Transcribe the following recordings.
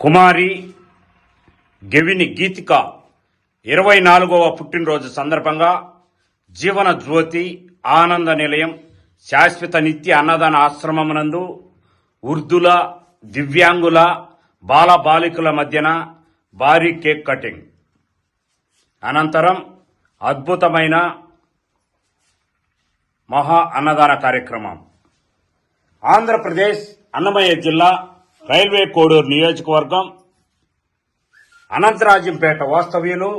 కుమారి గెవిని గీతిక ఇరవై నాలుగవ పుట్టినరోజు సందర్భంగా జీవన జ్యోతి ఆనంద నిలయం శాశ్వత నిత్య అన్నదాన ఆశ్రమమునందు ఉర్దుల దివ్యాంగుల బాల బాలికల మధ్యన భారీ కేక్ కటింగ్. అనంతరం అద్భుతమైన మహా అన్నదాన కార్యక్రమం. ఆంధ్రప్రదేశ్ అన్నమయ్య జిల్లా రైల్వే కోడూరు నియోజకవర్గం అనంతరాజంపేట వాస్తవ్యులు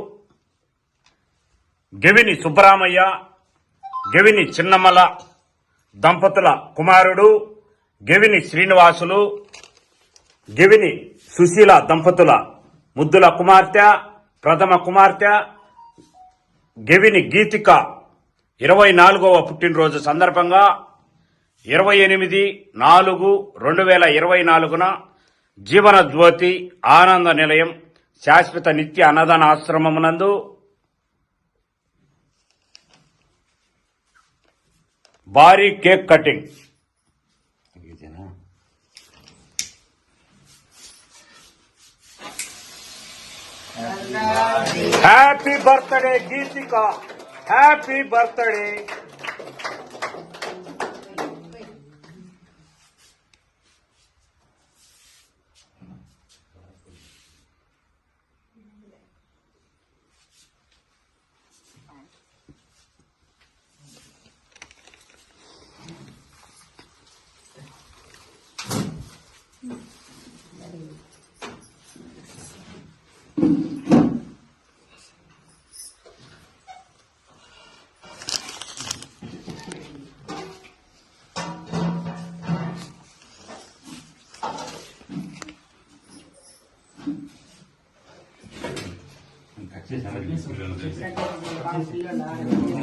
గెవిని సుబ్బరామయ్య గెవిని చిన్నమ్మల దంపతుల కుమారుడు గెవిని శ్రీనివాసులు గెవిని సుశీల దంపతుల ముద్దుల కుమార్తె ప్రథమ కుమార్తె గెవిని గీతిక ఇరవై నాలుగవ పుట్టినరోజు సందర్భంగా ఇరవై ఎనిమిది నాలుగు రెండు వేల ఇరవై నాలుగున జీవన జ్యోతి ఆనంద నిలయం శాశ్వత నిత్య అన్నదాన ఆశ్రమమునందు భారీ cake cutting. Happy birthday Geethika. Happy birthday.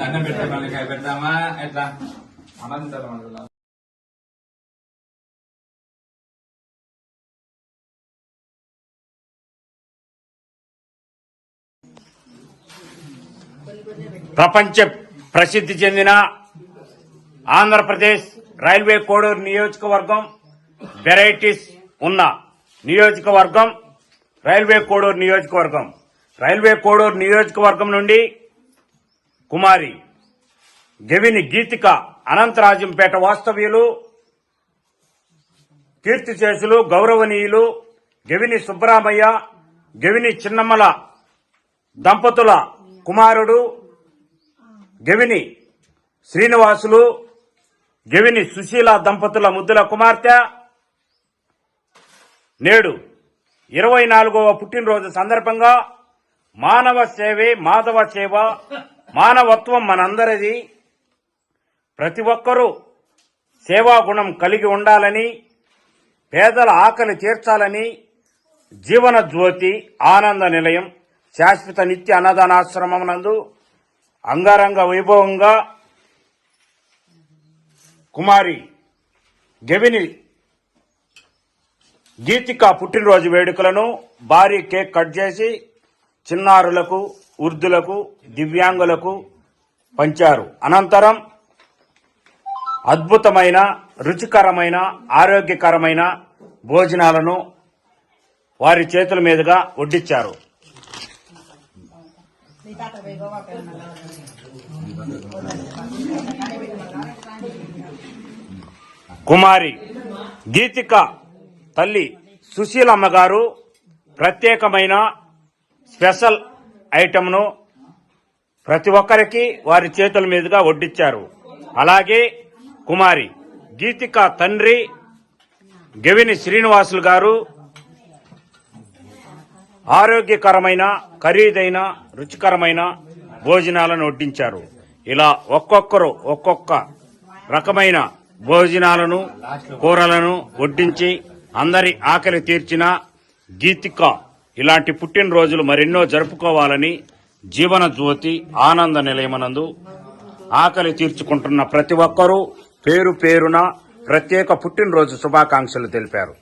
అన్నం పెడతాం పెడతామా? ఎట్లా? అన్నం ప్రపంచ ప్రసిద్ధి చెందిన ఆంధ్రప్రదేశ్ రైల్వే కోడూరు నియోజకవర్గం వెరైటీస్ ఉన్న నియోజకవర్గం రైల్వే కోడూరు నియోజకవర్గం. రైల్వే కోడూరు నియోజకవర్గం నుండి కుమారి గెవిని గీతిక అనంతరాజంపేట వాస్తవ్యులు కీర్తిశేషులు గౌరవనీయులు గెవిని సుబ్బరామయ్య గెవిని చిన్నమ్మల దంపతుల కుమారుడు గెవిని శ్రీనివాసులు గెవిని సుశీల దంపతుల ముద్దుల కుమార్తె. నేడు ఇరవై నాలుగవ పుట్టినరోజు సందర్భంగా మానవ సేవే మాధవ సేవ మానవత్వం మనందరిది. ప్రతి ఒక్కరూ సేవా గుణం కలిగి ఉండాలని పేదల ఆకలి తీర్చాలని జీవన జ్యోతి ఆనంద నిలయం శాశ్వత నిత్య అన్నదానాశ్రమం నందు అంగరంగ వైభవంగా కుమారి గవిని గీతిక పుట్టినరోజు వేడుకలను భారీ కేక్ కట్ చేసి చిన్నారులకు వృద్ధులకు దివ్యాంగులకు పంచారు. అనంతరం అద్భుతమైన రుచికరమైన ఆరోగ్యకరమైన భోజనాలను వారి చేతుల మీదుగా వడ్డించారు కుమారి గీతిక తల్లి సుశీలమ్మ గారు ప్రత్యేకమైన స్పెషల్ ఐటమ్ను ప్రతి ఒక్కరికి వారి చేతుల మీదుగా వడ్డించారు అలాగే కుమారి గీతిక తండ్రి గెవిని శ్రీనివాసులు గారు ఆరోగ్యకరమైన ఖరీదైన రుచికరమైన భోజనాలను వడ్డించారు. ఇలా ఒక్కొక్కరు ఒక్కొక్క రకమైన భోజనాలను కూరలను వడ్డించి అందరి ఆకలి తీర్చిన గీతిక ఇలాంటి పుట్టినరోజులు మరెన్నో జరుపుకోవాలని జీవన జ్యోతి ఆనంద నిలయమనందు ఆకలి తీర్చుకుంటున్న ప్రతి ఒక్కరూ పేరు పేరున ప్రత్యేక పుట్టినరోజు శుభాకాంక్షలు తెలిపారు.